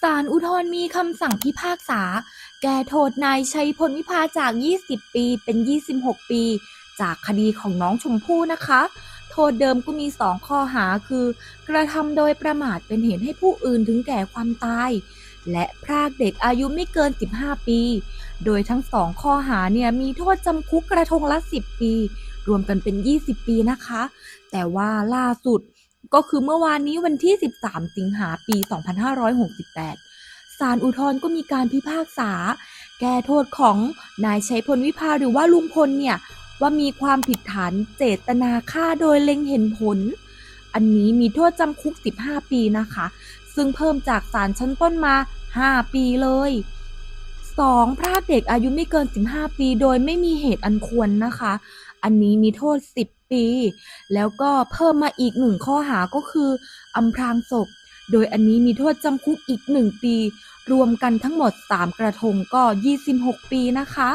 ศาลอุทธรณ์มีคำสั่งพิพากษา แก้โทษนายชัยพลวิภาจาก 20 ปีเป็น 26 ปี จากคดีของน้องชมพู่นะคะ โทษเดิมก็มี 2 ข้อหาคือ กระทำโดยประมาทเป็นเหตุให้ผู้อื่นถึงแก่ความตาย และพรากเด็กอายุไม่เกิน 15 ปี โดยทั้งสองข้อหาเนี่ยมีโทษจำคุกกระทงละ 10 ปี รวมกันเป็น 20 ปีนะคะ แต่ว่าล่าสุด ก็คือเมื่อวานนี้วันที่ 13 สิงหาปี 2568 ศาลอุทธรณ์ก็มีการพิพากษา แก้โทษของนายชัยพลวิภาหรือว่าลุงพลเนี่ย ว่ามีความผิดฐานเจตนาฆ่าโดยเล็งเห็นผล อันนี้มีโทษจำคุก 15 ปีนะคะ ซึ่งเพิ่มจากศาลชั้นต้นมา 5 ปีเลย 2. พรากเด็กอายุไม่เกิน 15 ปี โดยไม่มีเหตุอันควรนะคะ อันนี้มีโทษ 10 ปี แล้วก็เพิ่มมาอีกหนึ่งข้อหาก็คืออำพรางศพ โดยอันนี้มีโทษจำคุกอีก 1 ปี รวมกันทั้งหมด 3 กระทงก็ 26 ปีนะคะ